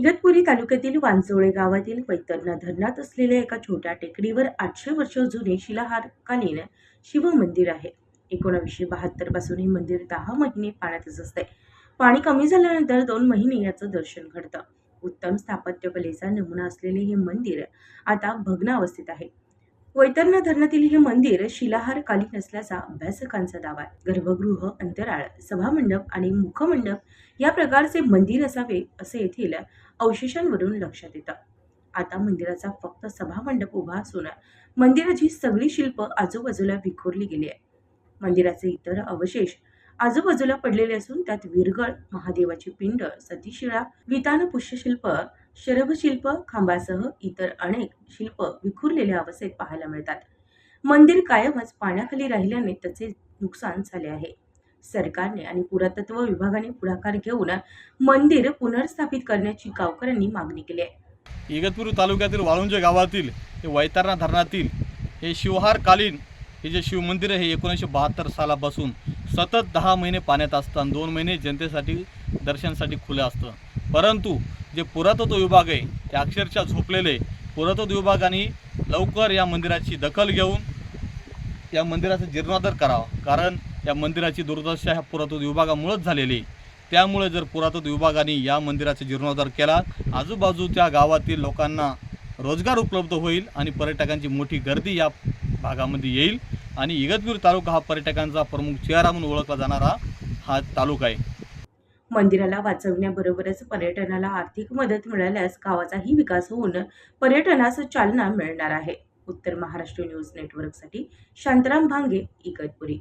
इगतपुरी तालुक्यातील वांजोळे गावातील पैतरणा धरणात असलेल्या एका छोट्या टेकडीवर आठशे वर्ष जुने शिलाहारकालीन शिवमंदिर आहे. एकोणावीसशे बहात्तरपासून हे मंदिर दहा महिने पाण्यातच असते. पाणी कमी झाल्यानंतर दोन महिने याचं दर्शन घडतं. उत्तम स्थापत्यकलेचा नमुना असलेले हे मंदिर आता भग्न अवस्थेत आहे. वैतरणा धरणातील हे मंदिर शिलाहारकालीन असल्याचा अभ्यासकांचा दावा. आहे गर्भगृह अंतराळ सभामंडप आणि मुखमंडप या प्रकारचे मंदिर असावे असे येथील अवशेषांवरून लक्षात येतं. आता मंदिराचा फक्त सभामंडप उभा असून मंदिराची सगळी शिल्प आजूबाजूला विखुरली गेली आहे. मंदिराचे इतर अवशेष आजूबाजूला पडलेले असून त्यात विरगळ महादेवाची पिंड सतीशिळा वितान पुष्यशिल्प शरभशिल्प खांबासह इतर अनेक शिल्प विखुरलेल्या अवस्थेत पाहायला मिळतात. मंदिर कायमच पाण्याखाली राहिल्याने त्याचे नुकसान झाले आहे. सरकारने आणि पुरातत्व विभागाने पुढाकार घेऊन मंदिर पुनर्स्थापित करण्याची गावकऱ्यांनी मागणी केली आहे. इगतपूर तालुक्यातील वाळुंजे गावातील हे वैतरणा धरणातील हे शिवहारकालीन हे जे शिवमंदिर आहे हे एकोणीसशे बहात्तर सालापासून सतत दहा महिने पाण्यात असतं आणि दोन महिने जनतेसाठी दर्शनासाठी खुलं असतं. परंतु जे पुरातत्व विभाग आहे ते अक्षरशः झोपलेले पुरातत्व विभागाने लवकर या मंदिराची दखल घेऊन या मंदिराचा जीर्णोद्धार करावा. कारण या मंदिराची दुर्दशा ह्या पुरातत्व विभागामुळेच झालेली आहे. त्यामुळे जर पुरातत्व विभागाने या मंदिराचा जीर्णोद्धार केला आजूबाजूच्या गावातील लोकांना रोजगार उपलब्ध होईल आणि पर्यटकांची मोठी गर्दी या भागामध्ये येईल. आणि इगतपुरी तालुका हा पर्यटकांचा प्रमुख चेहरा म्हणून ओळखला जाणारा हा तालुका आहे. मंदिराला वाचवण्याबरोबरच पर्यटनाला आर्थिक मदत मिळाल्यास गावाचाही विकास होऊन पर्यटनास चालना मिळणार आहे. उत्तर महाराष्ट्र न्यूज नेटवर्कसाठी शांताराम भांगे इगतपुरी.